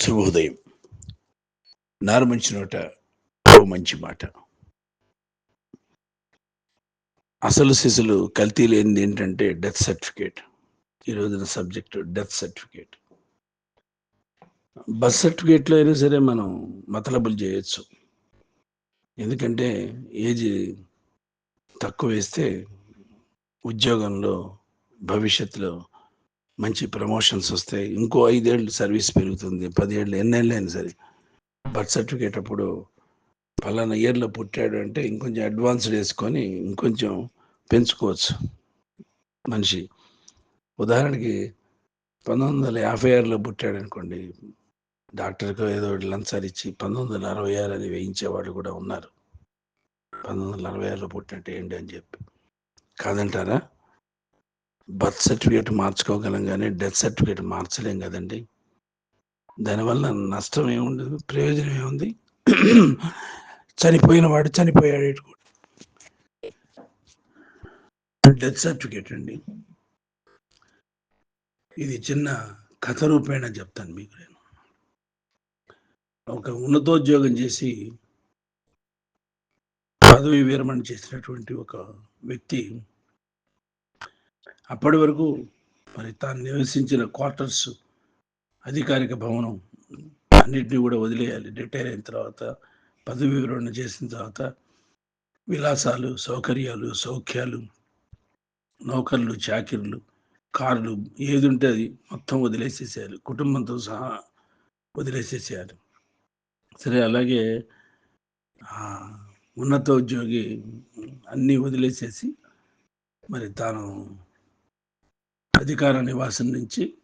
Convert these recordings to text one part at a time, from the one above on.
శుభోదయం నారు మంచి నోట ఓ మంచి మాట. అసలు సిసలు కల్తీ లేనిది ఏంటంటే డెత్ సర్టిఫికేట్. ఈ రోజున సబ్జెక్ట్ డెత్ సర్టిఫికేట్. బర్త్ సర్టిఫికేట్లో అయినా సరే మనం మతలబులు చేయొచ్చు. ఎందుకంటే ఏజ్ తక్కువ వేస్తే ఉద్యోగంలో భవిష్యత్తులో మంచి ప్రమోషన్స్ వస్తాయి. ఇంకో ఐదేళ్ళు సర్వీస్ పెరుగుతుంది. పదేళ్ళు ఎన్నేళ్ళు అయినా సరే. బర్త్ సర్టిఫికేట్ అప్పుడు పలానా ఇయర్లో పుట్టాడు అంటే ఇంకొంచెం అడ్వాన్స్డ్ వేసుకొని ఇంకొంచెం పెంచుకోవచ్చు మనిషి. ఉదాహరణకి పంతొమ్మిది వందల యాభై ఆరులో పుట్టాడు అనుకోండి. డాక్టర్కి ఏదో ఒకటి లంచాలు ఇచ్చి పంతొమ్మిది వందల అరవై ఆరు అని వేయించేవాళ్ళు కూడా ఉన్నారు. పంతొమ్మిది వందల అరవై ఆరులో పుట్టినట్టు ఏంటి అని చెప్పి. కాదంటారా? బర్త్ సర్టిఫికేట్ మార్చుకోగలం కానీ డెత్ సర్టిఫికేట్ మార్చలేం కదండి. దానివల్ల నష్టం ఏముండదు ప్రయోజనం ఏముంది? చనిపోయిన వాడు చనిపోయాడు డెత్ సర్టిఫికేట్ అండి. ఇది చిన్న కథ రూపేణ చెప్తాను మీకు నేను. ఒక ఉన్నతోద్యోగం చేసి పదవి విరమణ చేసినటువంటి ఒక వ్యక్తి అప్పటి వరకు మరి తాను నివసించిన క్వార్టర్స్ అధికారిక భవనం అన్నింటినీ కూడా వదిలేయాలి. రిటైర్ అయిన తర్వాత పదవి వివరణ చేసిన తర్వాత విలాసాలు సౌకర్యాలు సౌఖ్యాలు నౌకర్లు చాకిర్లు కార్లు ఏది ఉంటే అది మొత్తం వదిలేసేసేయాలి. కుటుంబంతో సహా వదిలేసేసేయాలి. సరే అలాగే ఉన్నత ఉద్యోగి అన్నీ వదిలేసేసి మరి తాను అధికార నివాసం నుంచి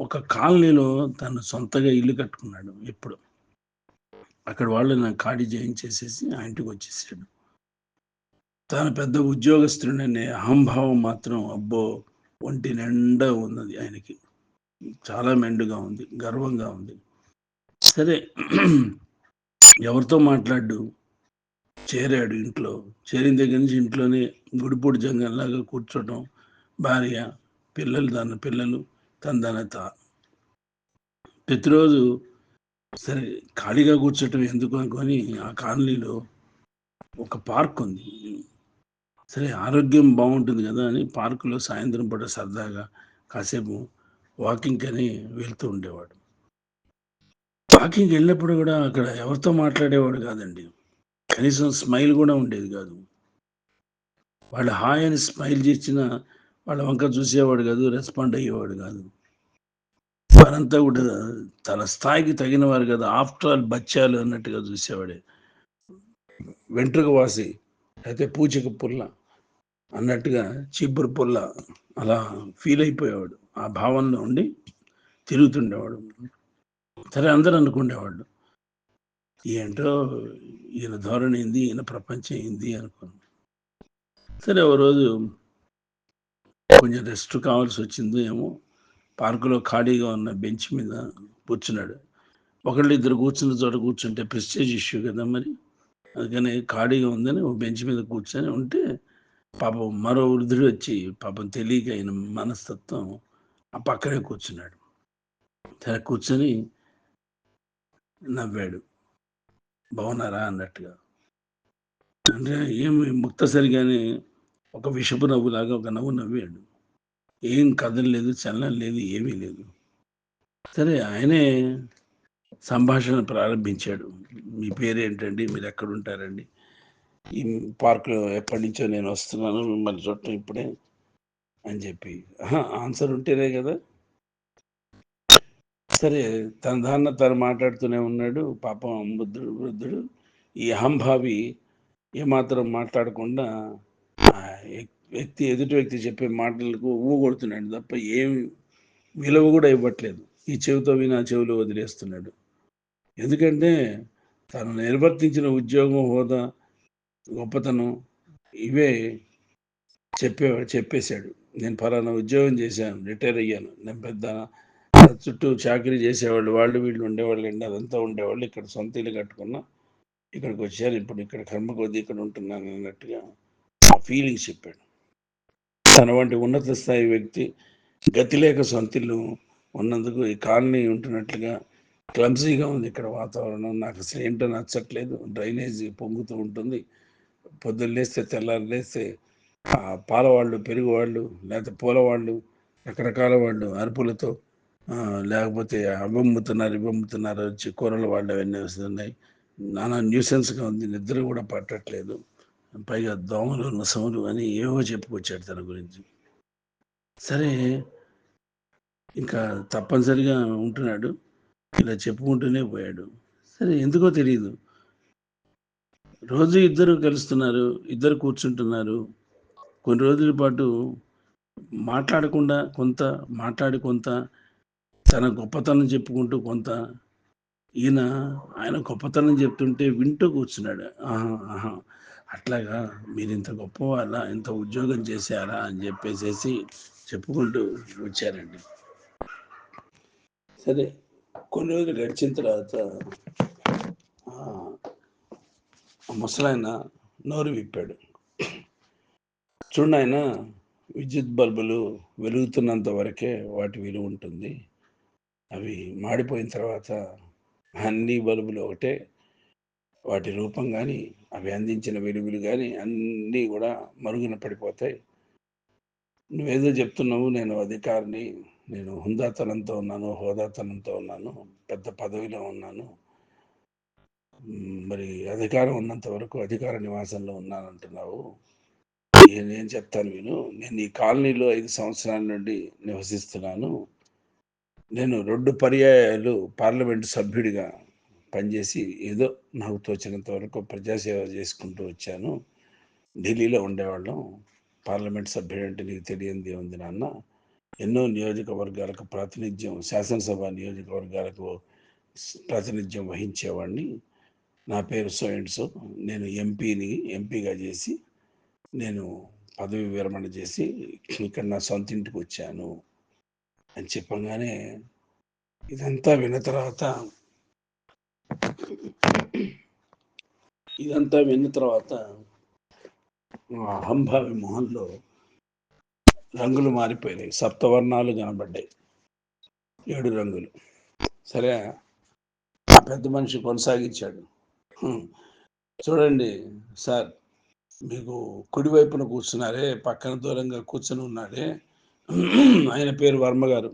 ఒక కాలనీలో తను సొంతగా ఇల్లు కట్టుకున్నాడు ఇప్పుడు అక్కడ వాళ్ళు నా ఖాళీ చేయించేసేసి ఆ ఇంటికి వచ్చేసాడు. తాను పెద్ద ఉద్యోగస్తుడనే అహంభావం మాత్రం అబ్బో ఒంటి నిండా ఉన్నది ఆయనకి. చాలా మెండుగా ఉంది గర్వంగా ఉంది. సరే ఎవరితో మాట్లాడు? చేరాడు ఇంట్లో. చేరిన దగ్గర నుంచి ఇంట్లోనే గుడిపూడి జంగంలాగా కూర్చోటం భార్య పిల్లలు తన పిల్లలు తన తన ప్రతిరోజు సరే ఖాళీగా కూర్చోటం ఎందుకు అనుకొని ఆ కాలనీలో ఒక పార్క్ ఉంది. సరే ఆరోగ్యం బాగుంటుంది కదా అని పార్కులో సాయంత్రం పూట సరదాగా కాసేపు వాకింగ్ అని వెళ్తూ ఉండేవాడు. వాకింగ్ వెళ్ళినప్పుడు కూడా అక్కడ ఎవరితో మాట్లాడేవాడు కాదండి. కనీసం స్మైల్ కూడా ఉండేది కాదు. వాళ్ళు హాయ్ అని స్మైల్ చేసిన వాళ్ళ వంక చూసేవాడు కాదు రెస్పాండ్ అయ్యేవాడు కాదు. వారంతా కూడా తన స్థాయికి తగిన వారు కదా ఆఫ్టర్ ఆల్ బచ్చాలు అన్నట్టుగా చూసేవాడే. వెంట్రుక వాసి అయితే పూచిక పుల్ల అన్నట్టుగా చీపురు పుల్ల అలా ఫీల్ అయిపోయేవాడు. ఆ భావనలో ఉండి తిరుగుతుండేవాడు. సరే అందరూ అనుకునేవాడు ఏంటో ఈయన ధోరణి ఏంది ఈయన ప్రపంచం ఏంది అనుకున్నాను సరే ఓ రోజు కొంచెం రెస్ట్ కావాల్సి వచ్చిందో ఏమో. పార్కులో ఖాళీగా ఉన్న బెంచ్ మీద కూర్చున్నాడు. ఒకళ్ళు ఇద్దరు కూర్చున్న చోట కూర్చుంటే ప్రెస్టేజ్ ఇష్యూ కదా మరి. అందుకని ఖాళీగా ఉందని ఓ బెంచ్ మీద కూర్చొని ఉంటే పాపం మరో వృద్ధుడు వచ్చి పాపం తెలియక ఆయన మనస్తత్వం ఆ పక్కనే కూర్చున్నాడు. సరే కూర్చొని నవ్వాడు. బాగున్నారా అన్నట్టుగా. అంటే ఏమి ముక్తసరిగానే ఒక విషపు నవ్వులాగా ఒక నవ్వు నవ్వాడు. ఏం కదలలేదు చలనం లేదు ఏమీ లేదు. సరే ఆయనే సంభాషణ ప్రారంభించాడు. మీ పేరు ఏంటండి మీరు ఎక్కడుంటారండి? ఈ పార్క్ ఎప్పటి నుంచో నేను వస్తున్నాను మిమ్మల్ని చూడటం ఇప్పుడే అని చెప్పి. ఆన్సర్ ఉంటేనే కదా. సరే తన దాన్న తను మాట్లాడుతూనే ఉన్నాడు. పాపం బుద్ధుడు వృద్ధుడు. ఈ అహంభావి ఏమాత్రం మాట్లాడకుండా వ్యక్తి ఎదుటి వ్యక్తి చెప్పే మాటలకు ఊగొడుతున్నాడు తప్ప ఏం విలువ కూడా ఇవ్వట్లేదు. ఈ చెవితో వినా చెవులు వదిలేస్తున్నాడు. ఎందుకంటే తను నిర్వర్తించిన ఉద్యోగం హోదా గొప్పతనం ఇవే చెప్పే చెప్పేశాడు. నేను ఫలానా ఉద్యోగం చేశాను రిటైర్ అయ్యాను. నేను పెద్ద చుట్టూ చాకరీ చేసేవాళ్ళు వాళ్ళు వీళ్ళు ఉండేవాళ్ళు అండి అదంతా ఉండేవాళ్ళు. ఇక్కడ సొంత ఇల్లు కట్టుకున్నా ఇక్కడికి వచ్చారు ఇప్పుడు ఇక్కడ కర్మ కొద్దీ ఇక్కడ ఉంటున్నాను అన్నట్టుగా ఫీలింగ్స్ చెప్పాడు. తన వంటి ఉన్నత స్థాయి వ్యక్తి గతి లేక సొంతిల్లు ఉన్నందుకు ఈ కాలనీ ఉంటున్నట్లుగా క్లమ్సీగా ఉంది ఇక్కడ వాతావరణం. నాకు అసలు ఏంటో నచ్చట్లేదు. డ్రైనేజ్ పొంగుతూ ఉంటుంది. పొద్దున్న లేస్తే తెల్లారి లేస్తే పాలవాళ్ళు పెరుగువాళ్ళు పెరుగు వాళ్ళు లేకపోతే పూలవాళ్ళు రకరకాల వాళ్ళు అరుపులతో లేకపోతే అవ్వమ్ముతున్నారు ఇవ్వమ్ముతున్నారు వచ్చి కూరలు వాళ్ళు అవన్నీ వస్తున్నాయి. నానా న్యూసెన్స్గా ఉంది. నిద్ర కూడా పట్టట్లేదు. పైగా దోమలు నసములు అని ఏవో చెప్పుకొచ్చాడు తన గురించి. సరే ఇంకా తప్పనిసరిగా ఉంటున్నాడు. ఇలా చెప్పుకుంటూనే పోయాడు. సరే ఎందుకో తెలియదు రోజు ఇద్దరు కలుస్తున్నారు ఇద్దరు కూర్చుంటున్నారు. కొన్ని రోజుల పాటు మాట్లాడకుండా కొంత మాట్లాడి కొంత తన గొప్పతనం చెప్పుకుంటూ కొంత. ఈయన ఆయన గొప్పతనం చెప్తుంటే వింటూ కూర్చున్నాడు. ఆహా ఆహా. అట్లాగా మీరు ఇంత గొప్పవాళ్ళ ఇంత ఉద్యోగం చేశారా అని చెప్పేసేసి చెప్పుకుంటూ వచ్చారండి. సరే కొన్ని రోజులు గడిచిన తర్వాత ముసలాయన నోరు విప్పాడు. చూడండి ఆయన విద్యుత్ బల్బులు వెలుగుతున్నంత వరకే వాటి విలువ ఉంటుంది. అవి మాడిపోయిన తర్వాత అన్ని బల్బులు ఒకటే వాటి రూపం కానీ అవి అందించిన వెలుగులు కానీ అన్నీ కూడా మరుగున పడిపోతాయి. నువ్వేదో చెప్తున్నావు నేను అధికారిని నేను హుందాతనంతో ఉన్నాను హోదాతనంతో ఉన్నాను పెద్ద పదవిలో ఉన్నాను. మరి అధికారం ఉన్నంత వరకు అధికార నివాసంలో ఉన్నానంటున్నావు. ఏ- నేను చెప్తాను విను. నేను ఈ కాలనీలో ఐదు సంవత్సరాల నుండి నివసిస్తున్నాను. నేను రెండు పర్యాయాలు పార్లమెంటు సభ్యుడిగా పనిచేసి ఏదో నాకు తోచినంత వరకు ప్రజాసేవ చేసుకుంటూ వచ్చాను. ఢిల్లీలో ఉండేవాళ్ళం. పార్లమెంట్ సభ్యుడు అంటే నీకు తెలియంది ఉంది నాన్న. ఎన్నో నియోజకవర్గాలకు ప్రాతినిధ్యం శాసనసభ నియోజకవర్గాలకు ప్రాతినిధ్యం వహించేవాడిని. నా పేరు సో అండ్ సో నేను ఎంపీని ఎంపీగా చేసి నేను పదవి విరమణ చేసి ఇక్కడ నా సొంత ఇంటికి వచ్చాను. అని చెప్పగానే ఇదంతా విన్న తర్వాత ఇదంతా విన్న తర్వాత అహంభావి మొహంలో రంగులు మారిపోయినాయి. సప్తవర్ణాలు కనబడ్డాయి. ఏడు రంగులు. సరే ఆ పెద్ద మనిషి కొనసాగించాడు. చూడండి సార్ మీకు కుడివైపున కూర్చున్నారే పక్కన దూరంగా కూర్చొని ఉన్నాడే ఆయన పేరు వర్మ గారు.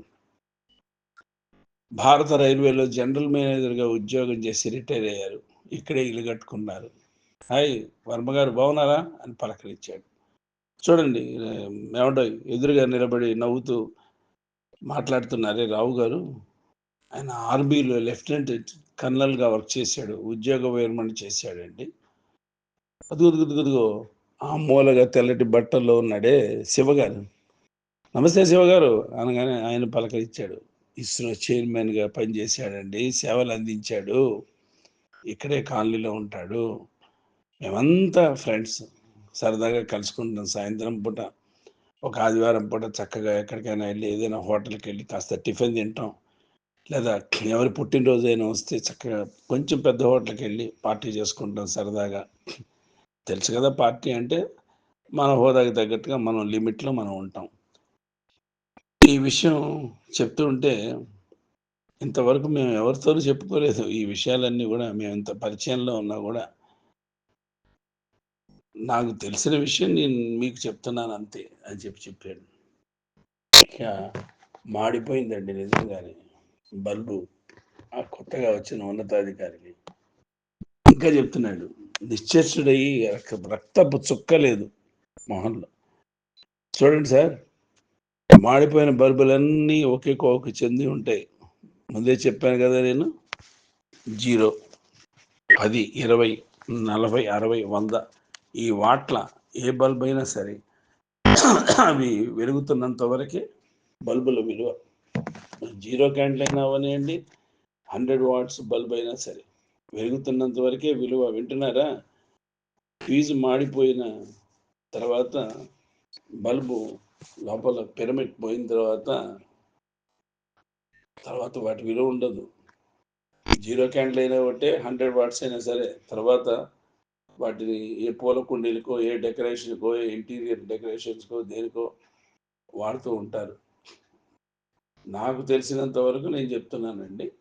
భారత రైల్వేలో జనరల్ మేనేజర్గా ఉద్యోగం చేసి రిటైర్ అయ్యారు. ఇక్కడే ఇల్లు కట్టుకున్నారు. హాయ్ వర్మ గారు బాగున్నారా? అని పలకరించాడు. చూడండి ఏమంటో ఎదురుగా నిలబడి నవ్వుతూ మాట్లాడుతున్నారే రావు గారు. ఆయన ఆర్మీలో లెఫ్టినెంట్ కర్నల్గా వర్క్ చేశాడు. ఉద్యోగ విరమణ చేశాడండి. అదుగుదుగుదుగుదుగో ఆ మూలగా తెల్లటి బట్టల్లో ఉన్నాడే శివగారు నమస్తే శివగారు అనగానే ఆయన పలకరించాడు. ఇస్రో చైర్మన్గా పనిచేశాడండి. సేవలు అందించాడు. ఇక్కడే కాలనీలో ఉంటాడు. మేమంతా ఫ్రెండ్స్. సరదాగా కలుసుకుంటాం సాయంత్రం పూట ఒక ఆదివారం పూట చక్కగా ఎక్కడికైనా వెళ్ళి ఏదైనా హోటల్కి వెళ్ళి కాస్త టిఫిన్ తింటాం. లేదా ఎవరి పుట్టినరోజు అయినా వస్తే చక్కగా కొంచెం పెద్ద హోటల్కి వెళ్ళి పార్టీ చేసుకుంటాం సరదాగా. తెలుసు కదా పార్టీ అంటే మన హోదాకి తగ్గట్టుగా మనం లిమిట్లో మనం ఉంటాం. ఈ విషయం చెప్తూ ఉంటే ఇంతవరకు మేము ఎవరితోనూ చెప్పుకోలేదు. ఈ విషయాలన్నీ కూడా మేము ఇంత పరిచయంలో ఉన్నా కూడా నాకు తెలిసిన విషయం నేను మీకు చెప్తున్నాను అంతే అని చెప్పి చెప్పాడు. ఇక మాడిపోయిందండి నిజంగానే. బల్బు ఆ కొత్తగా వచ్చిన ఉన్నతాధికారికి ఇంకా చెప్తున్నాడు. నిశ్చేష్టుడయ్యి రక్త- రక్తపు చుక్క లేదు మొహంలో. చూడండి సార్. మాడిపోయిన బల్బులన్నీ ఒకే కోవకు చెంది ఉంటాయి. ముందే చెప్పాను కదా నేను. జీరో పది ఇరవై నలభై అరవై వంద ఈ వాట్ల ఏ బల్బ్ అయినా సరే అవి వెలుగుతున్నంత వరకే బల్బుల విలువ. జీరో క్యాండిల్ అయినా అవనివ్వండి హండ్రెడ్ వాట్స్ బల్బ్ అయినా సరే. వెలుగుతున్నంత వరకే విలువ వింటున్నారా? ఫీజు మాడిపోయిన తర్వాత బల్బు లోపల పిరమిడ్ పోయిన తర్వాత తర్వాత వాటి విలువ ఉండదు. జీరో క్యాండిల్ అయినా ఒకటే హండ్రెడ్ వాట్స్ అయినా సరే తర్వాత వాటిని ఏ పూల కుండీలకో ఏ డెకరేషన్కో ఏ ఇంటీరియర్ డెకరేషన్స్కో దేనికో వాడుతూ ఉంటారు. నాకు తెలిసినంత వరకు నేను చెప్తున్నానండి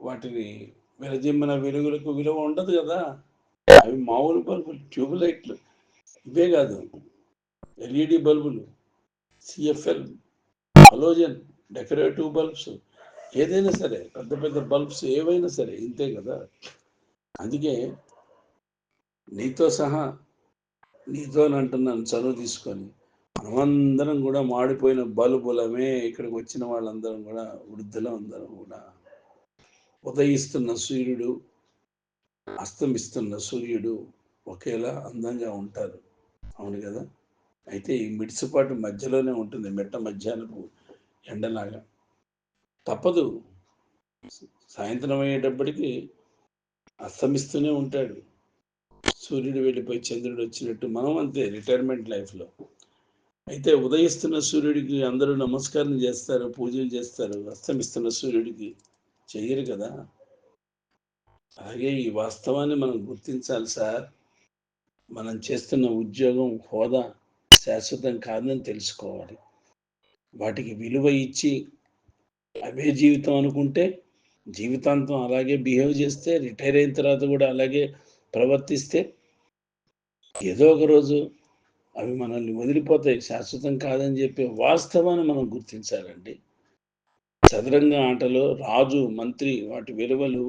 వాటిని విరజిమ్మిన వెలుగులకు విలువ ఉండదు కదా. అవి మామూలు బల్బులు ట్యూబ్ లైట్లు. ఇవే కాదు. ఎల్ఈడి బల్బులు సిఎఫ్ఎల్ హలోజన్ డెకరేటివ్ బల్బ్స్ ఏదైనా సరే పెద్ద పెద్ద బల్బ్స్ ఏవైనా సరే ఇంతే కదా. అందుకే నీతో సహా నీతో అంటున్నాను చదువు తీసుకొని. మనమందరం కూడా మాడిపోయిన బల్బులమే ఇక్కడికి వచ్చిన వాళ్ళందరం కూడా వృద్ధులం అందరం కూడా. ఉదయిస్తున్న సూర్యుడు అస్తమిస్తున్న సూర్యుడు ఒకేలా అందంగా ఉంటారు. అవును కదా? అయితే ఈ మిడిసిపాటు మధ్యలోనే ఉంటుంది మెట్ట మధ్యాహ్నపు ఎండలాగా. తప్పదు. సాయంత్రం అయ్యేటప్పటికి అస్తమిస్తూనే ఉంటాడు. సూర్యుడు వెళ్ళిపోయి చంద్రుడు వచ్చినట్టు మనం అంతే రిటైర్మెంట్ లైఫ్లో. అయితే ఉదయిస్తున్న సూర్యుడికి అందరూ నమస్కారం చేస్తారు పూజలు చేస్తారు అస్తమిస్తున్న సూర్యుడికి చెయ్యరు కదా. అలాగే ఈ వాస్తవాన్ని మనం గుర్తించాలి సార్. మనం చేస్తున్న ఉద్యోగం హోదా. శాశ్వతం కాదని తెలుసుకోవాలి. వాటికి విలువ ఇచ్చి అవే జీవితం అనుకుంటే జీవితాంతం అలాగే బిహేవ్ చేస్తే రిటైర్ అయిన తర్వాత కూడా అలాగే ప్రవర్తిస్తే ఏదో ఒక రోజు అవి మనల్ని వదిలిపోతాయి. శాశ్వతం కాదని చెప్పే వాస్తవాన్ని మనం గుర్తించాలండి. చదరంగ ఆటలో రాజు మంత్రి వాటి విలువలు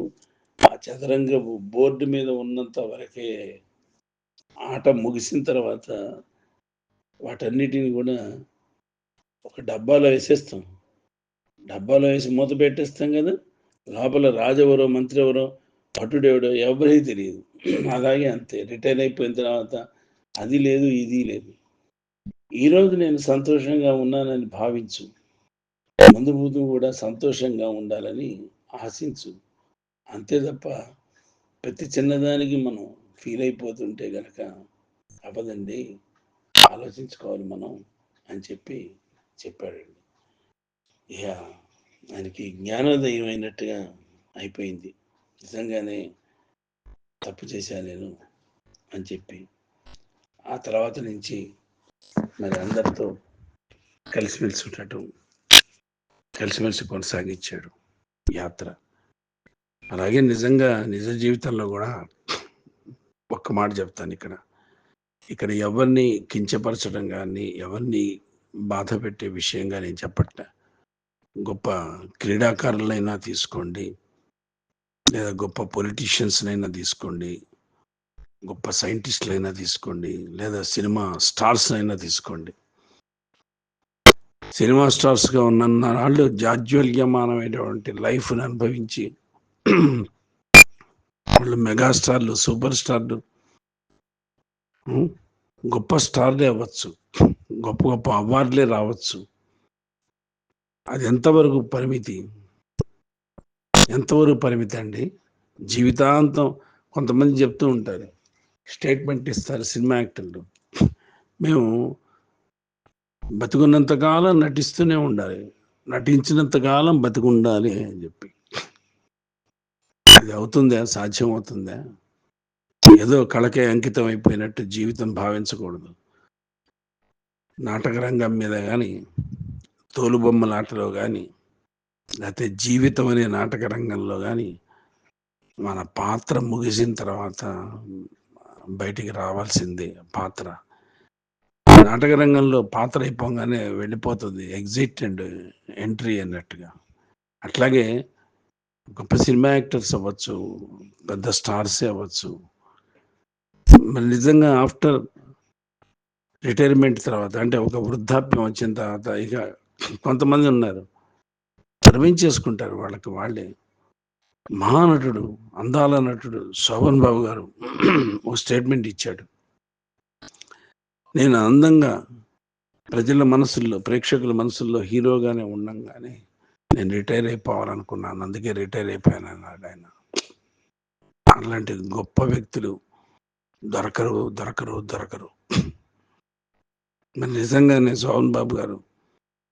ఆ చదరంగ బోర్డు మీద ఉన్నంత వరకే ఆట ముగిసిన తర్వాత వాటన్నిటిని కూడా ఒక డబ్బాలో వేసేస్తాం. డబ్బాలో వేసి మూత పెట్టేస్తాం కదా లోపల రాజెవరో మంత్రి ఎవరో భటుడెవడో ఎవరికి తెలియదు. అలాగే అంతే రిటైర్ అయిపోయిన తర్వాత అది లేదు ఇది లేదు. ఈరోజు నేను సంతోషంగా ఉన్నానని భావించు. ముందు ముందు కూడా సంతోషంగా ఉండాలని ఆశించు. అంతే తప్ప ప్రతి చిన్నదానికి మనం ఫీల్ అయిపోతుంటే గనక అవ్వదండి. ఆలోచించుకోవాలి మనం అని చెప్పి చెప్పాడండి. ఇక ఆయనకి జ్ఞానోదయం అయినట్టుగా అయిపోయింది. నిజంగానే తప్పు చేశాను నేను అని చెప్పి ఆ తర్వాత నుంచి మరి అందరితో కలిసిమెలిసి ఉండటం కలిసిమెలిసి కొనసాగించాడు యాత్ర. అలాగే నిజంగా నిజ జీవితంలో కూడా ఒక్క మాట చెప్తాను ఇక్కడ. ఇక్కడ ఎవరిని కించపరచడం కానీ ఎవరిని బాధ పెట్టే విషయంగా నేను చెప్పట్లే. గొప్ప క్రీడాకారులైనా తీసుకోండి. లేదా గొప్ప పొలిటీషియన్స్నైనా తీసుకోండి. గొప్ప సైంటిస్టులైనా తీసుకోండి. లేదా సినిమా స్టార్స్నైనా తీసుకోండి. సినిమా స్టార్స్గా ఉన్న వాళ్ళు జాజ్వల్యమానమైనటువంటి లైఫ్ని అనుభవించి వాళ్ళు మెగాస్టార్లు సూపర్ స్టార్లు గొప్ప స్టార్లే అవ్వచ్చు గొప్ప గొప్ప అవార్డులే రావచ్చు. అది ఎంతవరకు పరిమితి? ఎంతవరకు పరిమితి అండి? జీవితాంతం కొంతమంది చెప్తూ ఉంటారు స్టేట్మెంట్ ఇస్తారు సినిమా యాక్టర్లు. మేము బతికున్నంతకాలం నటిస్తూనే ఉండాలి నటించినంతకాలం బతికుండాలి అని చెప్పి. అది అవుతుందా? సాధ్యం అవుతుందా? ఏదో కళకే అంకితం అయిపోయినట్టు జీవితం భావించకూడదు. నాటక రంగం మీద కానీ తోలుబొమ్మలాటలో కానీ లేకపోతే జీవితం అనే నాటక రంగంలో కానీ మన పాత్ర ముగిసిన తర్వాత బయటికి రావాల్సిందే పాత్ర. నాటక రంగంలో పాత్ర అయిపోగానే వెళ్ళిపోతుంది ఎగ్జిట్ అండ్ ఎంట్రీ అన్నట్టుగా. అట్లాగే గొప్ప సినిమా యాక్టర్స్ అవ్వచ్చు పెద్ద స్టార్సే అవ్వచ్చు నిజంగా ఆఫ్టర్ రిటైర్మెంట్ తర్వాత అంటే ఒక వృద్ధాప్యం వచ్చిన తర్వాత ఇక కొంతమంది ఉన్నారు. చేసుకుంటారు వాళ్ళకి వాళ్ళే. మహానటుడు అందాల నటుడు శోభన్ బాబు గారు ఓ స్టేట్మెంట్ ఇచ్చాడు. నేను అందంగా ప్రజల మనసుల్లో ప్రేక్షకుల మనసుల్లో హీరోగానే ఉండంగానే నేను రిటైర్ అయిపోవాలనుకున్నాను. అందుకే రిటైర్ అయిపోయాను అన్నాడు ఆయన. అలాంటి గొప్ప వ్యక్తులు దొరకరు దొరకరు దొరకరు. మరి నిజంగానే శోభన్ బాబు గారు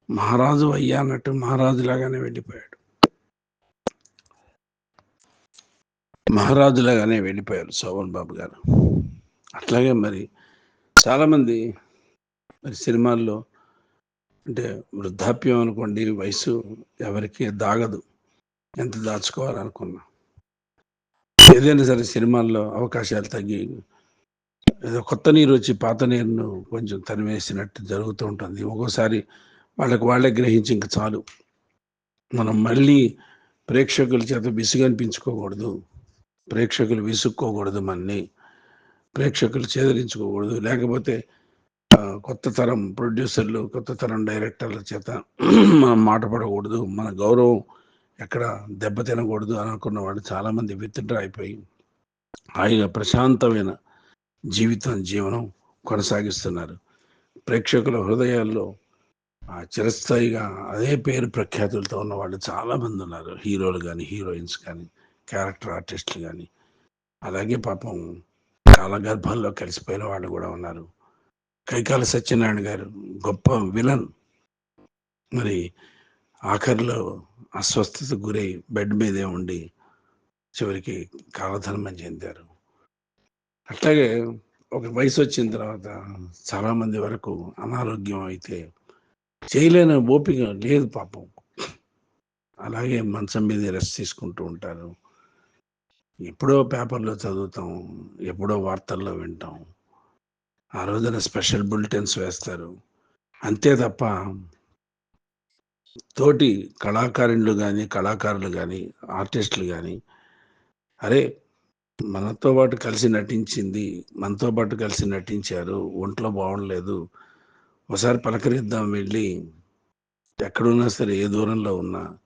మహారాజు అయ్యా అన్నట్టు మహారాజులాగానే వెళ్ళిపోయాడు. మహారాజులాగానే వెళ్ళిపోయారు శోభన్ బాబు గారు. అట్లాగే మరి చాలామంది మరి సినిమాల్లో అంటే వృద్ధాప్యం అనుకోండి వయసు ఎవరికి దాగదు. ఎంత దాచుకోవాలనుకున్నా. ఏదైనా సరే సినిమాల్లో అవకాశాలు తగ్గి ఏదో కొత్త నీరు వచ్చి పాత నీరును కొంచెం తరివేసినట్టు జరుగుతూ ఉంటుంది. ఒక్కోసారి వాళ్ళకి వాళ్ళే గ్రహించి ఇంక చాలు. మనం మళ్ళీ ప్రేక్షకుల చేత విసుగనిపించుకోకూడదు. ప్రేక్షకులు విసుక్కోకూడదు మనని. ప్రేక్షకులు చేదరించుకోకూడదు. లేకపోతే కొత్త తరం ప్రొడ్యూసర్లు కొత్త తరం డైరెక్టర్ల చేత మనం మాట పడకూడదు. మన గౌరవం ఎక్కడ దెబ్బ తినకూడదు అనుకున్న వాళ్ళు చాలామంది విత్డ్రా అయిపోయి హాయిగా ప్రశాంతమైన జీవితం జీవనం కొనసాగిస్తున్నారు. ప్రేక్షకుల హృదయాల్లో ఆ చిరస్థాయిగా అదే పేరు ప్రఖ్యాతులతో ఉన్న వాళ్ళు చాలామంది ఉన్నారు. హీరోలు కానీ హీరోయిన్స్ కానీ క్యారెక్టర్ ఆర్టిస్టులు కానీ అలాగే పాపం కాలగర్భంలో కలిసిపోయిన వాళ్ళు కూడా ఉన్నారు. కైకాల సత్యనారాయణ గారు గొప్ప విలన్. మరి ఆఖరిలో అస్వస్థతకు గురై బెడ్ మీదే ఉండి చివరికి కాలధర్మం చెందారు. అట్లాగే ఒక వయసు వచ్చిన తర్వాత చాలామంది వరకు అనారోగ్యం అయితే చేయలేని ఓపిక లేదు పాపం. అలాగే మంచం మీద రెస్ట్ తీసుకుంటూ ఉంటారు. ఎప్పుడో పేపర్లో చదువుతాం ఎప్పుడో వార్తల్లో వింటాం. ఆ రోజున స్పెషల్ బులెటిన్స్ వేస్తారు. అంతే తప్ప తోటి కళాకారులు కానీ కళాకారులు కానీ ఆర్టిస్టులు కానీ అరే మనతో పాటు కలిసి నటించింది మనతో పాటు కలిసి నటించారు ఒంట్లో బాగుండలేదు. ఒకసారి పలకరిద్దాం వెళ్ళి ఎక్కడున్నా సరే ఏ దూరంలో ఉన్నా.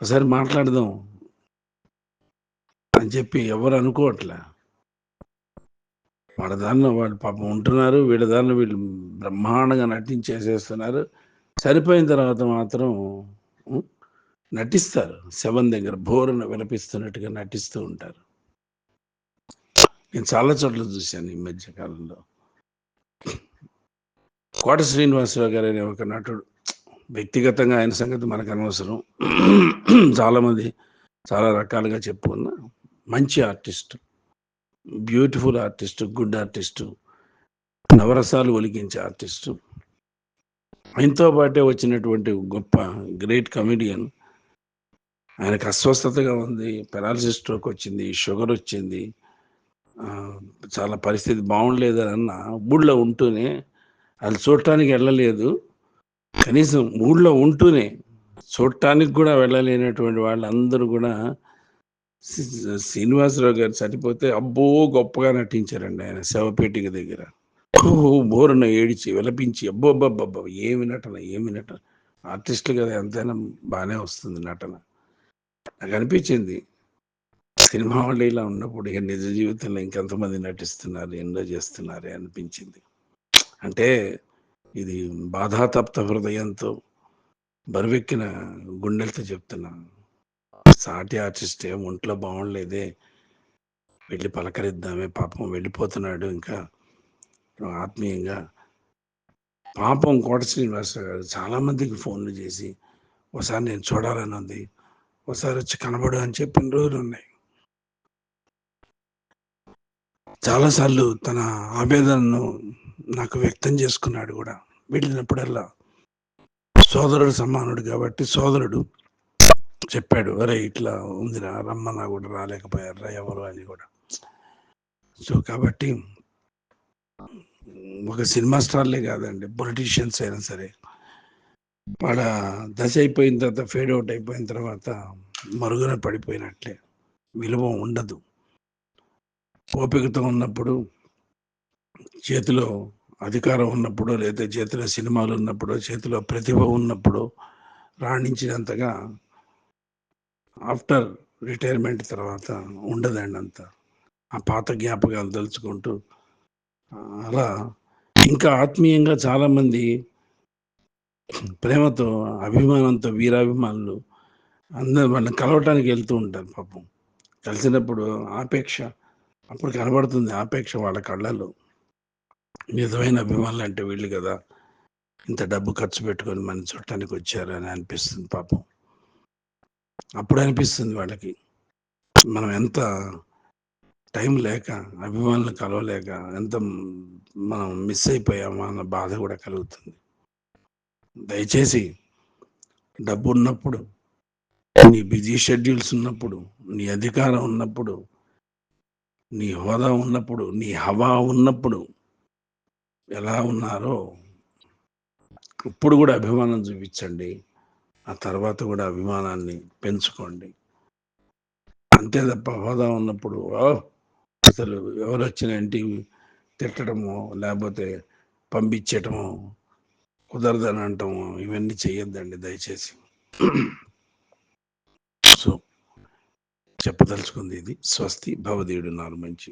ఒకసారి మాట్లాడదాం అని చెప్పి ఎవరు అనుకోవట్లే. వాళ్ళ దానిలో వాళ్ళు పాపం ఉంటున్నారు వీళ్ళ దానిలో వీళ్ళు బ్రహ్మాండంగా నటించేసేస్తున్నారు. సరిపోయిన తర్వాత మాత్రం నటిస్తారు. శవం దగ్గర బోరును విలపిస్తున్నట్టుగా నటిస్తూ ఉంటారు. నేను చాలా చోట్ల చూశాను ఈ మధ్య కాలంలో. కోట శ్రీనివాసరావు గారు అనే ఒక నటుడు. వ్యక్తిగతంగా ఆయన సంగతి మనకు అనవసరం. చాలామంది చాలా రకాలుగా చెప్పుకున్న మంచి artist beautiful artist good artist నవరసాలు ఒలికించే ఆర్టిస్టు. ఆయనతో పాటే వచ్చినటువంటి గొప్ప గ్రేట్ కమెడియన్. ఆయనకు అస్వస్థతగా ఉంది పెరాలసిస్ స్ట్రోక్ వచ్చింది షుగర్ వచ్చింది. చాలా పరిస్థితి బాగుండలేదు అన్న ఊళ్ళో ఉంటూనే వాళ్ళు చూడటానికి వెళ్ళలేదు. కనీసం ఊళ్ళో ఉంటూనే చూడటానికి కూడా వెళ్ళలేనటువంటి వాళ్ళందరూ కూడా శ్రీనివాసరావు గారు చనిపోతే అబ్బో గొప్పగా నటించారండి ఆయన శవపేటిక దగ్గర. బోరున ఏడిచి విలపించి అబ్బో అబ్బబ్బబ్బ ఏమి నటన ఏమి నటన. ఆర్టిస్టులు కదా ఎంతైనా బాగానే వస్తుంది నటన. నాకు అనిపించింది సినిమా వాళ్ళు ఇలా ఉన్నప్పుడు ఇక నిజ జీవితంలో ఇంకెంతమంది నటిస్తున్నారు ఎన్నో చేస్తున్నారు అనిపించింది. అంటే ఇది బాధాతప్త హృదయంతో బరువెక్కిన గుండెలతో చెప్తున్నా. సాటి ఆర్టిస్ట్ ఏం ఒంట్లో బాగుండలేదే. వెళ్ళి పలకరిద్దామే పాపం వెళ్ళిపోతున్నాడు ఇంకా ఆత్మీయంగా. పాపం కోట శ్రీనివాసరావు గారు చాలామందికి ఫోన్లు చేసి ఒకసారి నేను చూడాలని ఉంది ఒకసారి వచ్చి కనబడు అని చెప్పిన రోజులు ఉన్నాయి. చాలాసార్లు తన ఆవేదనను నాకు వ్యక్తం చేసుకున్నాడు కూడా. వెళ్ళినప్పుడల్లా సోదరుడు సమానుడు కాబట్టి సోదరుడు చెప్పాడు అరే ఇట్లా ఉందిరా రమ్మన్నా కూడా రాలేకపోయారా ఎవరు? అని కూడా. సో కాబట్టి ఒక సినిమా స్టార్లే కాదండి పొలిటీషియన్స్ అయినా సరే. వాళ్ళ దశ అయిపోయిన తర్వాత ఫేడ్ అవుట్ అయిపోయిన తర్వాత మరుగున పడిపోయినట్లే. విలువ ఉండదు. ఓపికతో ఉన్నప్పుడు చేతిలో అధికారం ఉన్నప్పుడు లేదా చేతిలో సినిమాలు ఉన్నప్పుడు చేతిలో ప్రతిభ ఉన్నప్పుడు రాణించినంతగా ఆఫ్టర్ రిటైర్మెంట్ తర్వాత ఉండదండి అంత. ఆ పాత జ్ఞాపకాలు తలుచుకుంటూ అలా ఇంకా ఆత్మీయంగా చాలామంది ప్రేమతో అభిమానంతో వీరాభిమానులు అందరు వాళ్ళని కలవటానికి వెళ్తూ ఉంటారు పాపం. కలిసినప్పుడు ఆపేక్ష అప్పుడు కనబడుతుంది ఆపేక్ష వాళ్ళ కళ్ళల్లో. నిజమైన అభిమానులు అంటే వీళ్ళు కదా. ఇంత డబ్బు ఖర్చు పెట్టుకొని మన చుట్టానికి వచ్చారు అని అనిపిస్తుంది పాపం. అప్పుడు అనిపిస్తుంది వాళ్ళకి. మనం ఎంత టైం లేక అభిమానులు కలవలేక ఎంత మనం మిస్ అయిపోయామా అన్న బాధ కూడా కలుగుతుంది. దయచేసి డబ్బు ఉన్నప్పుడు నీ బిజీ షెడ్యూల్స్ ఉన్నప్పుడు నీ అధికారం ఉన్నప్పుడు నీ హోదా ఉన్నప్పుడు నీ హవా ఉన్నప్పుడు ఎలా ఉన్నారో ఇప్పుడు కూడా అభిమానం చూపించండి. ఆ తర్వాత కూడా అభిమానాన్ని పెంచుకోండి. అంతే తప్ప హోదా ఉన్నప్పుడు అసలు ఎవరు వచ్చిన ఇంటికి తిట్టడము లేకపోతే పంపించటము కుదరదని అంటాము ఇవన్నీ చెయ్యొద్దండి దయచేసి. చెప్పదలుచుకుంది ఇది. స్వస్తి భవదీయుడు నాలుగు మంచి